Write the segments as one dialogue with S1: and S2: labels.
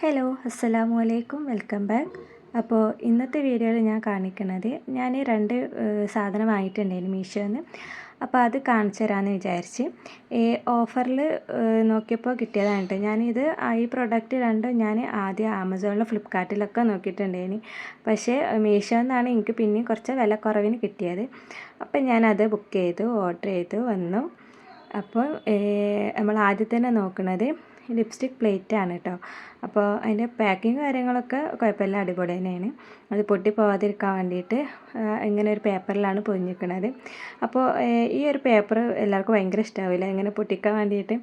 S1: Hello അസ്സലാമു അലൈക്കും welcome back. അപ്പോൾ ഇന്നത്തെ വീഡിയോയിൽ ഞാൻ കാണിക്കുന്നത് ഞാൻ രണ്ട് സാധനം വാങ്ങിയിട്ടുണ്ടായിരുന്നു മീഷോന്ന്. അപ്പോൾ അത് കാണിച്ചു തരാമെന്ന് വിചാരിച്ച്. ഈ ഓഫറിൽ നോക്കിയപ്പോൾ കിട്ടിയതാണ് കേട്ടോ. ഞാനിത് ഈ പ്രൊഡക്റ്റ് രണ്ടും ഞാൻ ആദ്യം ആമസോണിലും ഫ്ലിപ്കാർട്ടിലൊക്കെ നോക്കിയിട്ടുണ്ടായിരുന്നു. പക്ഷേ മീഷോ എന്നാണ് എനിക്ക് പിന്നെ കുറച്ച് വില കുറവിന് കിട്ടിയത്. അപ്പം ഞാനത് ബുക്ക് ചെയ്തു ഓർഡർ ചെയ്തു വന്നു. അപ്പോൾ നമ്മൾ ആദ്യം തന്നെ നോക്കുന്നത് ലിപ്സ്റ്റിക് പ്ലേറ്റ് ആണ് കേട്ടോ. അപ്പോൾ അതിന്റെ പാക്കിങ് കാര്യങ്ങളൊക്കെ കുഴപ്പമില്ല അടിപൊളി തന്നെയാണ്. അത് പൊട്ടി പോകാതിരിക്കാൻ വേണ്ടിയിട്ട് ഇങ്ങനെ ഒരു പേപ്പറിലാണ് പൊതിഞ്ഞിരിക്കുന്നത് അപ്പോൾ ഈ ഒരു പേപ്പർ എല്ലാവർക്കും ഭയങ്കര ഇഷ്ടമാവില്ല ഇങ്ങനെ പൊട്ടിക്കാൻ വേണ്ടിയിട്ട്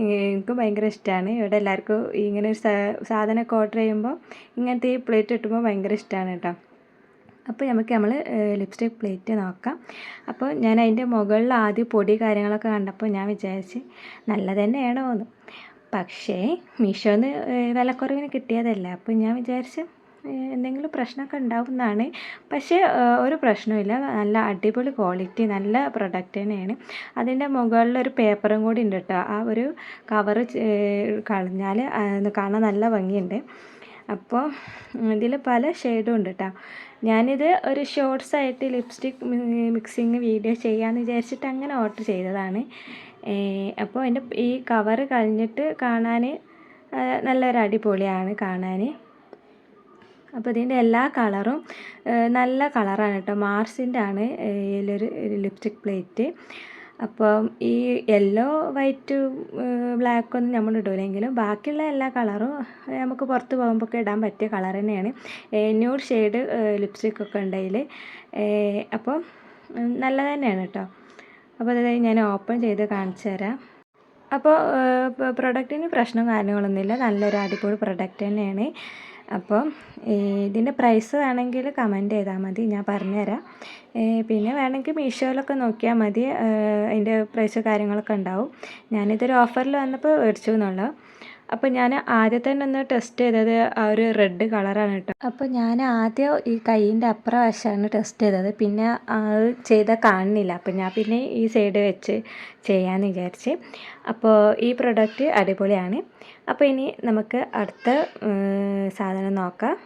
S1: എനിക്കും ഭയങ്കര ഇഷ്ടമാണ് ഇവിടെ എല്ലാവർക്കും ഇങ്ങനെ ഒരു സാധനമൊക്കെ ഓർഡർ ചെയ്യുമ്പോൾ ഇങ്ങനത്തെ ഈ പ്ലേറ്റ് കിട്ടുമ്പോൾ ഭയങ്കര ഇഷ്ടമാണ് കേട്ടോ. അപ്പോൾ നമുക്ക് നമ്മൾ ലിപ്സ്റ്റിക് പ്ലേറ്റ് നോക്കാം. അപ്പോൾ ഞാൻ അതിന്റെ മുകളിൽ ആദ്യം പൊടി കാര്യങ്ങളൊക്കെ കണ്ടപ്പോൾ ഞാൻ വിചാരിച്ച് നല്ലത് തന്നെയാണോ എന്ന് പക്ഷേ മീഷോന്ന് വിലക്കുറവിന് കിട്ടിയതല്ല. അപ്പോൾ ഞാൻ വിചാരിച്ച് എന്തെങ്കിലും പ്രശ്നമൊക്കെ ഉണ്ടാവും എന്നാണ് പക്ഷേ ഒരു പ്രശ്നമില്ല നല്ല അടിപൊളി ക്വാളിറ്റി നല്ല പ്രൊഡക്റ്റ് തന്നെയാണ്. അതിന്റെ മുകളിലൊരു പേപ്പറും കൂടി ഉണ്ട് കേട്ടോ ആ ഒരു കവർ കളഞ്ഞാൽ കാണാൻ നല്ല ഭംഗിയുണ്ട്. അപ്പോൾ ഇതിൽ പല ഷെയ്ഡും ഉണ്ട് കേട്ടോ ഞാനിത് ഒരു ഷോർട്സ് ലിപ്സ്റ്റിക് മിക്സിങ് വീഡിയോ ചെയ്യാമെന്ന് വിചാരിച്ചിട്ട് അങ്ങനെ ഓർഡർ ചെയ്തതാണ്. അപ്പോൾ അതിന്റെ ഈ കവറ് കളഞ്ഞിട്ട് കാണാൻ നല്ലൊരു അടിപൊളിയാണ് കാണാൻ. അപ്പോൾ ഇതിന്റെ എല്ലാ കളറും നല്ല കളറാണ് കേട്ടോ. മാർസിന്റെ ആണ് ഇതിലൊരു ലിപ്സ്റ്റിക് പ്ലേറ്റ് അപ്പം ഈ യെല്ലോ വൈറ്റ് ബ്ലാക്ക് ഒന്നും നമ്മൾ ഇടൂലെങ്കിലും ബാക്കിയുള്ള എല്ലാ കളറും നമുക്ക് പുറത്ത് പോകുമ്പോൾ ഇടാൻ പറ്റിയ കളർ തന്നെയാണ്. ന്യൂഡ് ഷെയ്ഡ് ലിപ്സ്റ്റിക്കൊക്കെ ഉണ്ടെങ്കിൽ. അപ്പോൾ നല്ലത് തന്നെയാണ് കേട്ടോ. അപ്പോൾ അത് ഞാൻ ഓപ്പൺ ചെയ്ത് കാണിച്ചു തരാം. അപ്പോൾ പ്രൊഡക്റ്റിന് പ്രശ്നം കാര്യങ്ങളൊന്നുമില്ല നല്ലൊരു അടിപൊളി പ്രൊഡക്റ്റ് തന്നെയാണ്. അപ്പോൾ ഇതിന്റെ പ്രൈസ് വേണമെങ്കിൽ കമന്റ് ചെയ്താൽ മതി. ഞാൻ പറഞ്ഞുതരാം. പിന്നെ വേണമെങ്കിൽ മീഷോയിലൊക്കെ നോക്കിയാൽ മതി. അതിന്റെ പ്രൈസ് കാര്യങ്ങളൊക്കെ ഉണ്ടാവും. ഞാനിതൊരു ഓഫറിൽ വന്നപ്പോൾ മേടിച്ചു എന്നുള്ളൂ അപ്പോൾ ഞാൻ ആദ്യം തന്നെ ഒന്ന് ടെസ്റ്റ് ചെയ്തത് ആ ഒരു റെഡ് കളറാണ് കേട്ടോ അപ്പോൾ ഞാൻ ആദ്യം ഈ കൈയിന്റെ അപ്പുറ വശമാണ് ടെസ്റ്റ് ചെയ്തത്. പിന്നെ അത് ചെയ്താൽ കാണുന്നില്ല. അപ്പോൾ ഞാൻ പിന്നെ ഈ സൈഡ് വെച്ച് ചെയ്യാമെന്ന് വിചാരിച്ച്. അപ്പോൾ ഈ പ്രൊഡക്റ്റ് അടിപൊളിയാണ്. അപ്പോൾ ഇനി നമുക്ക് അടുത്ത സാധനം നോക്കാം.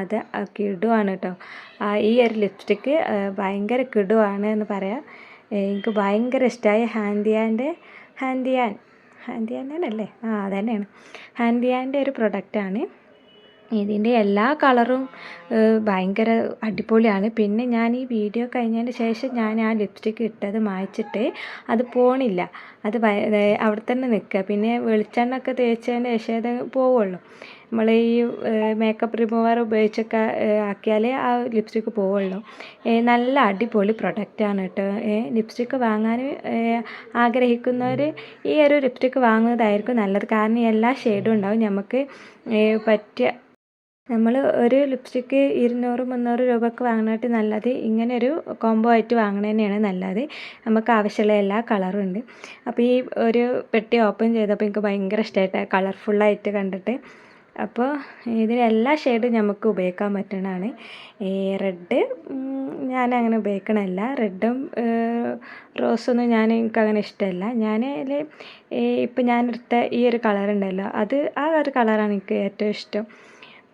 S1: അത് കിടുവാണ് കേട്ടോ ഈ ഒരു ലിപ്സ്റ്റിക്ക് ഭയങ്കര കിടുവാണ് എന്ന് പറയാം. എനിക്ക് ഭയങ്കര ഇഷ്ടമായി ഹാൻഡിയാന്റെ ഹാൻഡിയാൻ. ഹാൻഡിയാന്റെ ആ അതന്നെയാണ്. ഹാൻഡ് ഒരു പ്രൊഡക്റ്റാണ് ഇതിന്റെ എല്ലാ കളറും ഭയങ്കര അടിപൊളിയാണ്. പിന്നെ ഞാൻ ഈ വീഡിയോ കഴിഞ്ഞതിന് ശേഷം ഞാൻ ആ ലിപ്സ്റ്റിക്ക് ഇട്ടത് മായ്ച്ചിട്ട് അത് പോണില്ല. അത് അവിടെ തന്നെ നിൽക്കുക. പിന്നെ വെളിച്ചെണ്ണ ഒക്കെ തേച്ചതിന് ശേഷം അത് പോവുള്ളൂ. നമ്മൾ ഈ മേക്കപ്പ് റിമൂവർ ഉപയോഗിച്ചൊക്കെ ആക്കിയാലേ ആ ലിപ്സ്റ്റിക്ക് പോവുള്ളൂ. നല്ല അടിപൊളി പ്രൊഡക്റ്റാണ് കേട്ടോ ലിപ്സ്റ്റിക്ക് വാങ്ങാൻ ആഗ്രഹിക്കുന്നവർ ഈ ഒരു ലിപ്സ്റ്റിക്ക് വാങ്ങുന്നതായിരിക്കും നല്ലത്. കാരണം എല്ലാ ഷെയ്ഡും ഉണ്ടാവും. നമുക്ക് പറ്റിയ നമ്മൾ ഒരു ലിപ്സ്റ്റിക്ക് ഇരുന്നൂറ് മുന്നൂറ് രൂപയ്ക്ക് വാങ്ങുന്നതായിട്ട് നല്ലത് ഇങ്ങനെ ഒരു കോംബോ ആയിട്ട് വാങ്ങണതന്നെയാണ് തന്നെയാണ് നല്ലത്. നമുക്ക് ആവശ്യമുള്ള എല്ലാ കളറും ഉണ്ട്. അപ്പോൾ ഈ ഒരു പെട്ടി ഓപ്പൺ ചെയ്തപ്പോൾ എനിക്ക് ഭയങ്കര ഇഷ്ടമായിട്ട് കളർഫുള്ളായിട്ട് കണ്ടിട്ട് അപ്പോൾ ഇതിൽ എല്ലാ ഷെയ്ഡും നമുക്ക് ഉപയോഗിക്കാൻ പറ്റുന്നതാണ് ഈ റെഡ് ഞാൻ അങ്ങനെ ഉപയോഗിക്കണമല്ല റെഡും റോസൊന്നും ഞാൻ എനിക്കങ്ങനെ ഇഷ്ടമല്ല ഞാൻ അതിൽ ഇപ്പം ഞാൻ എടുത്ത ഈ ഒരു കളർ ഉണ്ടല്ലോ അത് ആ ഒരു കളറാണ് എനിക്ക് ഏറ്റവും ഇഷ്ടം.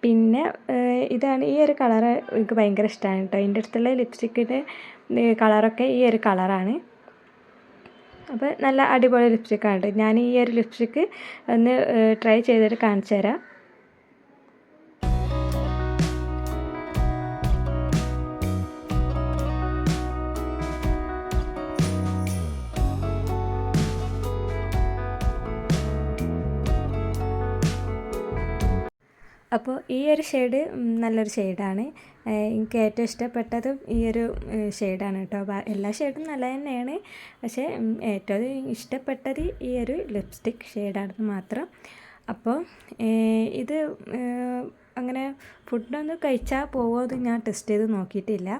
S1: പിന്നെ ഇതാണ് ഈ ഒരു കളർ എനിക്ക് ഭയങ്കര ഇഷ്ടമാണ് കേട്ടോ എന്റെ അടുത്തുള്ള ലിപ്സ്റ്റിക്കിന്റെ കളറൊക്കെ ഈ ഒരു കളറാണ് അപ്പോൾ നല്ല അടിപൊളി ലിപ്സ്റ്റിക്കാണ് ഞാൻ ഈ ഒരു ലിപ്സ്റ്റിക്ക് ഒന്ന് ട്രൈ ചെയ്തിട്ട് കാണിച്ചു തരാം അപ്പോൾ ഈ ഒരു ഷെയ്ഡ് നല്ലൊരു ഷെയ്ഡാണ് എനിക്ക് ഏറ്റവും ഇഷ്ടപ്പെട്ടത് ഈ ഒരു ഷെയ്ഡാണ് കേട്ടോ. എല്ലാ ഷെയ്ഡും നല്ല തന്നെയാണ്. പക്ഷേ ഏറ്റവും ഇഷ്ടപ്പെട്ടത് ഈ ഒരു ലിപ്സ്റ്റിക് ഷെയ്ഡാണെന്ന് മാത്രം. അപ്പോൾ ഇത് അങ്ങനെ ഫുഡൊന്നും കഴിച്ചാൽ പോവോ എന്ന് ഞാൻ ടെസ്റ്റ് ചെയ്ത് നോക്കിയിട്ടില്ല.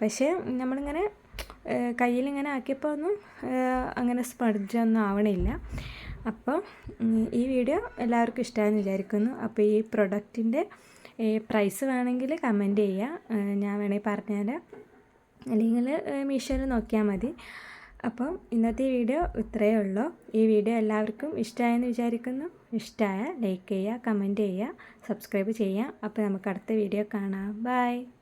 S1: പക്ഷേ നമ്മളിങ്ങനെ കയ്യിലിങ്ങനെ ആക്കിയപ്പോൾ ഒന്നും അങ്ങനെ സ്പഡ്ജൊന്നും ആവണില്ല. അപ്പോൾ ഈ വീഡിയോ എല്ലാവർക്കും ഇഷ്ടമായെന്ന് വിചാരിക്കുന്നു. അപ്പോൾ ഈ പ്രൊഡക്റ്റിന്റെ പ്രൈസ് വേണമെങ്കിൽ കമന്റ് ചെയ്യുക. ഞാൻ വേണമെങ്കിൽ പറഞ്ഞുതരാം. അല്ലെങ്കിൽ മീഷോയിൽ നോക്കിയാൽ മതി. അപ്പം ഇന്നത്തെ വീഡിയോ ഇത്രയേ ഉള്ളൂ. ഈ വീഡിയോ എല്ലാവർക്കും ഇഷ്ടമായെന്ന് വിചാരിക്കുന്നു. ഇഷ്ടമായ ലൈക്ക് ചെയ്യുക കമന്റ് ചെയ്യുക സബ്സ്ക്രൈബ് ചെയ്യുക. അപ്പോൾ നമുക്ക് അടുത്ത വീഡിയോ കാണാം. ബൈ.